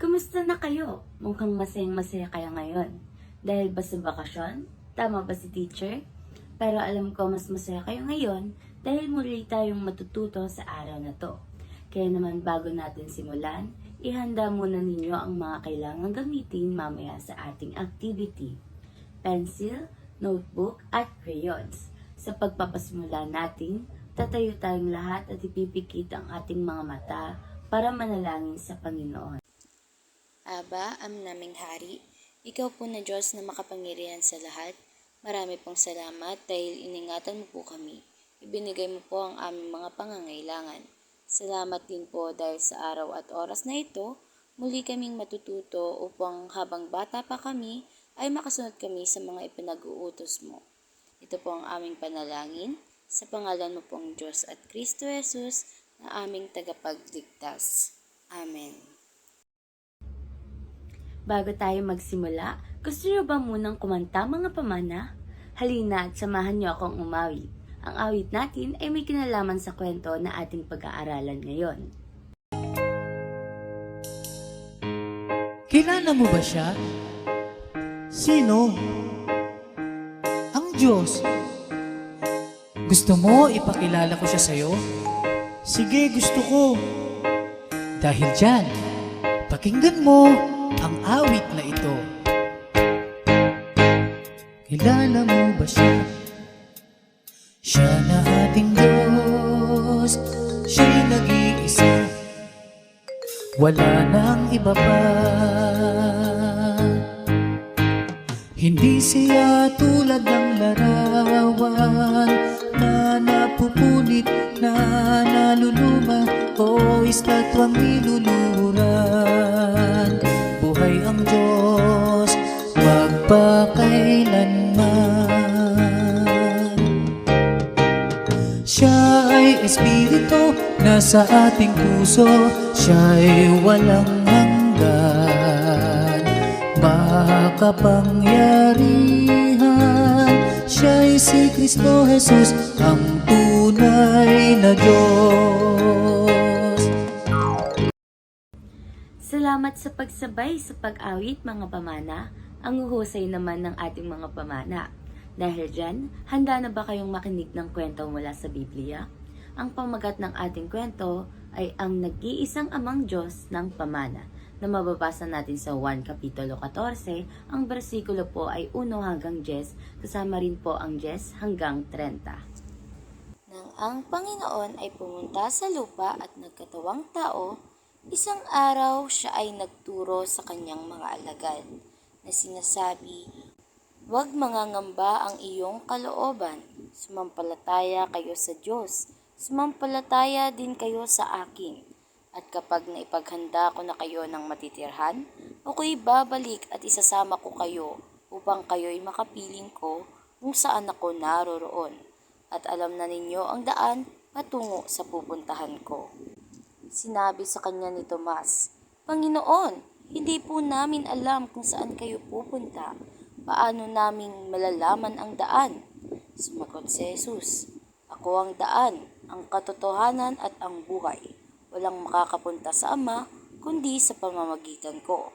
Kumusta na kayo? Mukhang masayang masaya kaya ngayon. Dahil ba sa bakasyon? Tama ba si teacher? Pero alam ko mas masaya kayo ngayon dahil muli tayong matututo sa araw na to. Kaya naman bago natin simulan, ihanda muna ninyo ang mga kailangang gamitin mamaya sa ating activity. Pencil, notebook, at crayons. Sa pagpapasimula natin, tatayo tayong lahat at ipipikit ang ating mga mata para manalangin sa Panginoon. Aba, am naming hari, ikaw po na Diyos na makapangyarihan sa lahat. Marami pong salamat dahil iningatan mo po kami. Ibinigay mo po ang aming mga pangangailangan. Salamat din po dahil sa araw at oras na ito, muli kaming matututo upang habang bata pa kami ay makasunod kami sa mga ipinag-uutos mo. Ito po ang aming panalangin sa pangalan mo pong Diyos at Kristo Jesus na aming tagapagligtas. Amen. Bago tayo magsimula, gusto niyo ba munang kumanta mga pamana? Halina at samahan niyo akong umawi. Ang awit natin ay may kinalaman sa kwento na ating pag-aaralan ngayon. Kilala mo ba siya? Sino? Ang Diyos. Gusto mo ipakilala ko siya sa'yo? Sige, gusto ko. Dahil dyan, pakinggan mo ang awit na ito. Kilala mo ba siya? Siya na ating Diyos, siya'y nag-iisa. Wala nang iba pa. Hindi siya tulad ng larawan na napupunit na naluluma o estatwang niluluhuran. Espiritu nasa ating puso Siya'y walang hanggan Makapangyarihan Siya'y si Kristo Jesus Ang tunay na Diyos Salamat sa pagsabay sa pag-awit mga pamana, ang uhusay naman ng ating mga pamana. Dahil dyan, handa na ba kayong makinig ng kwento mula sa Biblia? Ang pamagat ng ating kwento ay ang nag-iisang amang Diyos ng pamana na mababasa natin sa 1 Kapitulo 14. Ang bersikulo po ay 1 hanggang 10, kasama rin po ang 10 hanggang 30. Nang ang Panginoon ay pumunta sa lupa at nagkatawang tao, isang araw siya ay nagturo sa kanyang mga alagad na sinasabi, Huwag mangangamba ang iyong kalooban, sumampalataya kayo sa Diyos, sumampalataya din kayo sa akin. At kapag naipaghanda ko na kayo ng matitirhan, ako'y babalik at isasama ko kayo upang kayo'y makapiling ko kung saan ako naroroon at alam na ninyo ang daan patungo sa pupuntahan ko. Sinabi sa kanya ni Tomas, Panginoon, hindi po namin alam kung saan kayo pupunta. Paano naming malalaman ang daan? Sumagot si Jesus, Ako ang daan, ang katotohanan at ang buhay. Walang makakapunta sa Ama, kundi sa pamamagitan ko.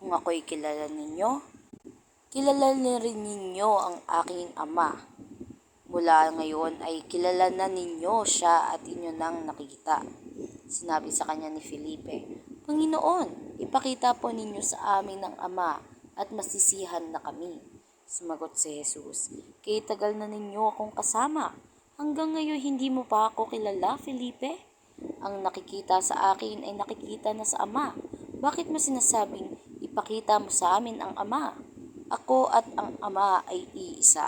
Kung ako'y kilala ninyo, kilala na rin ninyo ang aking Ama. Mula ngayon ay kilala na ninyo siya at inyo nang nakikita. Sinabi sa kanya ni Felipe, Panginoon, ipakita po ninyo sa amin ang Ama at masisihan na kami. Sumagot si Jesus, Kay tagal na ninyo akong kasama. Hanggang ngayon hindi mo pa ako kilala, Felipe? Ang nakikita sa akin ay nakikita na sa Ama. Bakit mo sinasabing ipakita mo sa amin ang Ama? Ako at ang Ama ay iisa.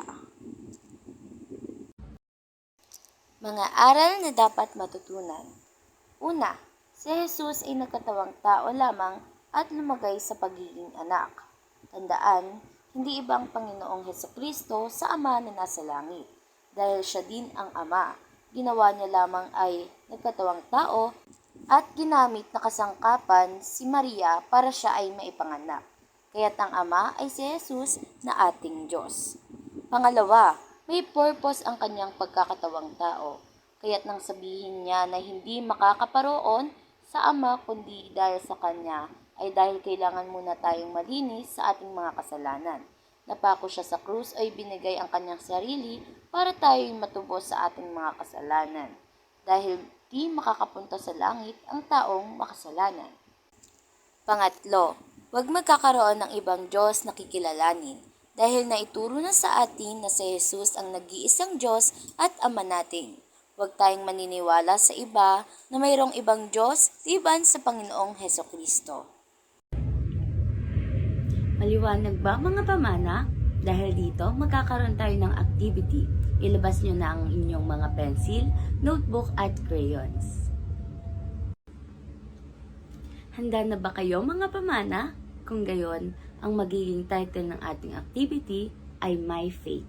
Mga aral na dapat matutunan. Una, si Jesus ay nagkatawang tao lamang at lumagay sa pagiging anak. Tandaan, hindi ibang Panginoong Heso Kristo sa Ama na nasa langit. Dahil siya din ang Ama, ginawa niya lamang ay nagkatawang tao at ginamit na kasangkapan si Maria para siya ay maipanganak. Kaya't ang Ama ay si Jesus na ating Diyos. Pangalawa, may purpose ang kanyang pagkakatawang tao. Kaya't nang sabihin niya na hindi makakaparoon sa Ama kundi dahil sa Kanya, ay dahil kailangan muna tayong malinis sa ating mga kasalanan. Napako siya sa krus ay binigay ang kanyang sarili para tayo'y matubos sa ating mga kasalanan. Dahil di makakapunta sa langit ang taong makasalanan. Pangatlo, huwag magkakaroon ng ibang Diyos na kikilalanin dahil naituro na sa atin na si Jesus ang nag-iisang Diyos at Ama natin. Huwag tayong maniniwala sa iba na mayroong ibang Diyos liban sa Panginoong Heso Kristo. Maliwanag ba mga pamana? Dahil dito, magkakaroon tayo ng activity. Ilabas nyo na ang inyong mga pencil, notebook at crayons. Handa na ba kayo mga pamana? Kung gayon, ang magiging title ng ating activity ay My Faith.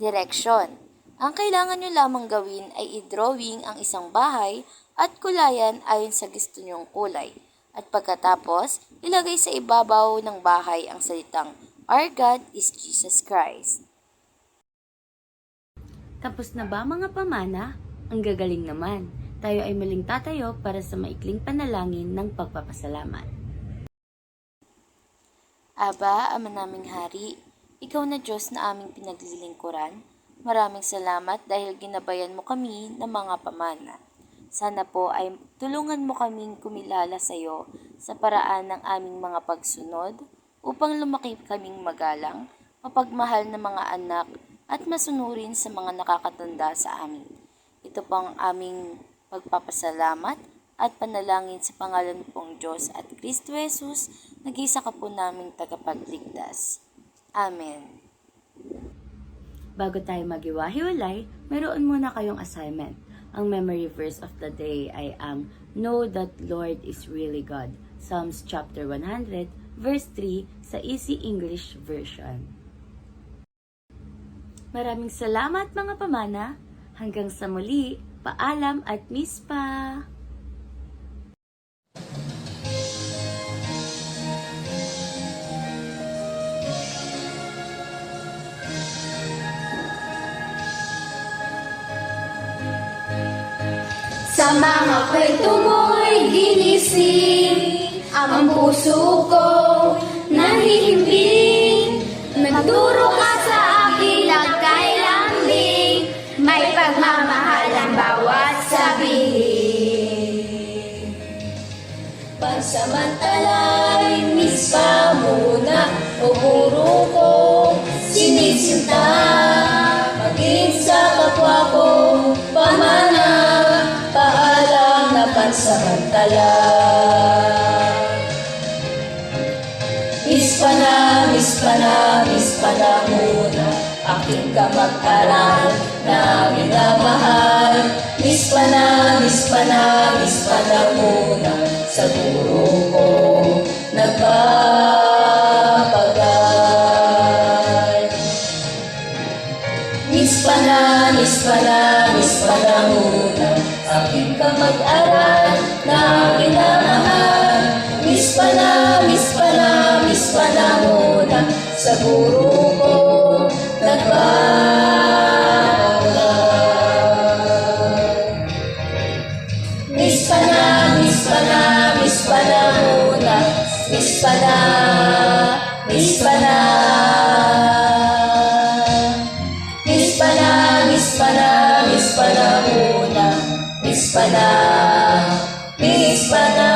Direksyon. Ang kailangan nyo lamang gawin ay i-drawing ang isang bahay at kulayan ayon sa gusto nyong kulay. At pagkatapos, ilagay sa ibabaw ng bahay ang salitang, Our God is Jesus Christ. Tapos na ba mga pamana? Ang gagaling naman. Tayo ay maling tatayo para sa maikling panalangin ng pagpapasalamat. Aba, Ama naming Hari, Ikaw na Diyos na aming pinaglilingkuran, maraming salamat dahil ginabayan mo kami ng mga pamana. Sana po ay tulungan mo kaming kumilala sa iyo sa paraan ng aming mga pagsunod upang lumaki kaming magalang, mapagmahal na mga anak at masunurin sa mga nakakatanda sa amin. Ito po ang aming pagpapasalamat at panalangin sa pangalan pong Diyos at Kristo Jesus, nag-isa ka po naming tagapagligtas. Amen. Bago tayo magiwahiwalay, mayroon muna kayong assignment. Ang memory verse of the day ay ang Know that Lord is really God. Psalms chapter 100, verse 3 sa Easy English Version. Maraming salamat mga pamana. Hanggang sa muli, paalam at miss pa! Sa mga kwento mo'y ginising. Ang puso ko nahihimbing. Nagturo ka sa akin nagkailambing May pagmamahal ang bawat sabihin. Pansamantalay, miss pa muna. O guro ko, sinisinta pansamantala Miss pa na, miss pa na, miss pa na muna. Aking kamag-aral na minamahal. Miss pa na, miss pa na, miss pa na muna. Sa guro ko nagpapagal Miss pa na, miss pa na, miss pa na muna. Aking kamag-aral na minamahal Miss pa na, miss pa na, miss pa na muna Sa guro ko nagbabagal Miss pa na, miss pa na, miss pa na muna Miss pa miss pa na Miss pa na, miss pa na, miss pa na muna Miss pa na, miss pa na